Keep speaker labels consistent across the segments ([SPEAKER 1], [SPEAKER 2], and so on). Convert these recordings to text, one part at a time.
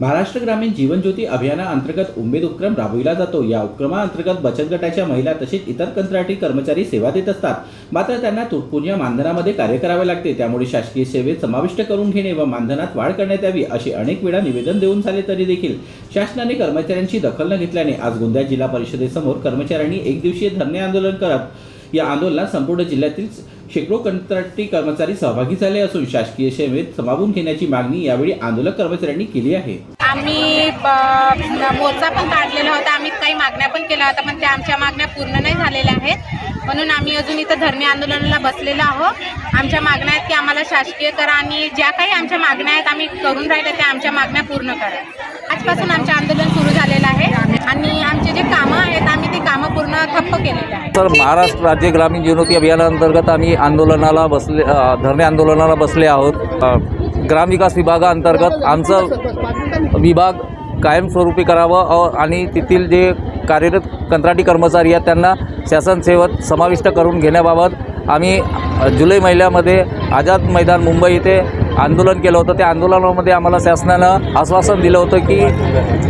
[SPEAKER 1] महाराष्ट्र ग्रामीण जीवन ज्योती अभियानाअंतर्गत उमेद उपक्रम राबविला जातो. या उपक्रमाअंतर्गत बचत गटाच्या महिला तसेच इतर कंत्राटी कर्मचारी सेवा देत असतात. मात्र त्यांना तुटपुंजी मानधनामध्ये कार्य करावे लागते. त्यामुळे शासकीय सेवेत समाविष्ट करून घेणे व मानधनात वाढ करण्यात यावी असे अनेक वेळा निवेदन देऊन झाले तरी देखील. शासनाने कर्मचाऱ्यांची दखल न घेतल्याने आज गोंदिया जिल्हा परिषदेसमोर कर्मचाऱ्यांनी एक दिवसीय धरणे आंदोलन करत या आंदोलनात संपूर्ण जिल्ह्यातील शेकडो कंत्राटी कर्मचारी सहभागी झाले असून शासकीय सेवेत समावून घेण्याची मागणी यावेळी आंदोलक कर्मचाऱ्यांनी केली आहे.
[SPEAKER 2] आम्ही मोर्चा पण काढलेला होता. आम्ही काही मागण्या पण केल्या होत्या पण त्या आमच्या मागण्या पूर्ण नाही झालेल्या आहेत. म्हणून आम्ही अजून इथं धरणे आंदोलनाला बसलेलो आहोत. आमच्या मागण्या आहेत की आम्हाला शासकीय करा आणि ज्या काही आमच्या मागण्या आहेत आम्ही करून राहिल्या त्या आमच्या मागण्या पूर्ण करा. आजपासून आमचं आंदोलन सुरू झालेलं आहे. आणि आमचे जे कामं आहेत आम्ही ते कामं पूर्ण ठप्प केलेले आहेत
[SPEAKER 3] तर महाराष्ट्र राज्य ग्रामीण जीवनोती अभियानांतर्गत आम्ही आंदोलनाला बसले धरणे आंदोलनाला बसले आहोत. ग्रामविकास विभागाअंतर्गत आमचं विभाग कायमस्वरूपी करावं आणि तेथील जे कार्यरत कंत्राटी कर्मचारी आहेत त्यांना शासन सेवेत समाविष्ट करून घेण्याबाबत आम्ही जुलै महिन्यामध्ये आझाद मैदान मुंबई इथे आंदोलन केलं होतं. त्या आंदोलनामध्ये आम्हाला शासनानं आश्वासन दिलं होतं की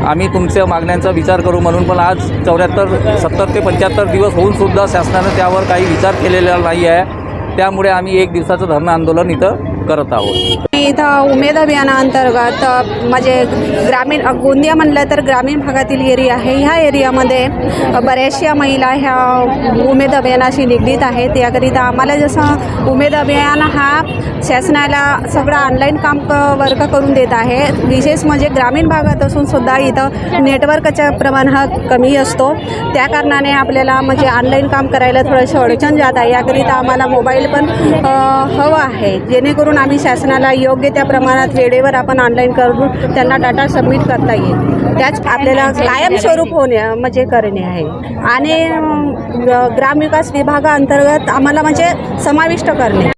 [SPEAKER 3] आम्ही तुमच्या मागण्यांचा विचार करू म्हणून पण आज चौऱ्याहत्तर सत्तर ते पंच्याहत्तर दिवस होऊनसुद्धा शासनानं त्यावर काही विचार केलेला नाही आहे त्यामुळे आम्ही एक दिवसाचं धरणं आंदोलन इथं करत आहोत.
[SPEAKER 4] मी इथं उमेद अभियानाअंतर्गत म्हणजे ग्रामीण गोंदिया म्हणलं तर ग्रामीण भागातील एरिया आहे. ह्या एरियामध्ये बऱ्याचशा महिला ह्या उमेद अभियानाशी निगडीत आहेत. याकरिता आम्हाला जसं उमेद अभियान हा शासनाला सगळं ऑनलाईन काम क वर्क करून देत आहे. विशेष म्हणजे ग्रामीण भागात असून सुद्धा इथं नेटवर्कचा प्रमाण हा कमी असतो. त्या कारणाने आपल्याला म्हणजे ऑनलाईन काम करायला थोडंसं अडचण जात आहे. याकरिता आम्हाला मोबाईल पण आहे. जेणेकरून आम्ही शासनाला योग्य त्या प्रमाणात वेळेवर आपण ऑनलाईन करून त्यांना डाटा सबमिट करता येईल. त्याच आपल्याला कायमस्वरूप होणे म्हणजे करणे आहे. आणि ग्रामविकास विभागाअंतर्गत आम्हाला म्हणजे समाविष्ट करणे.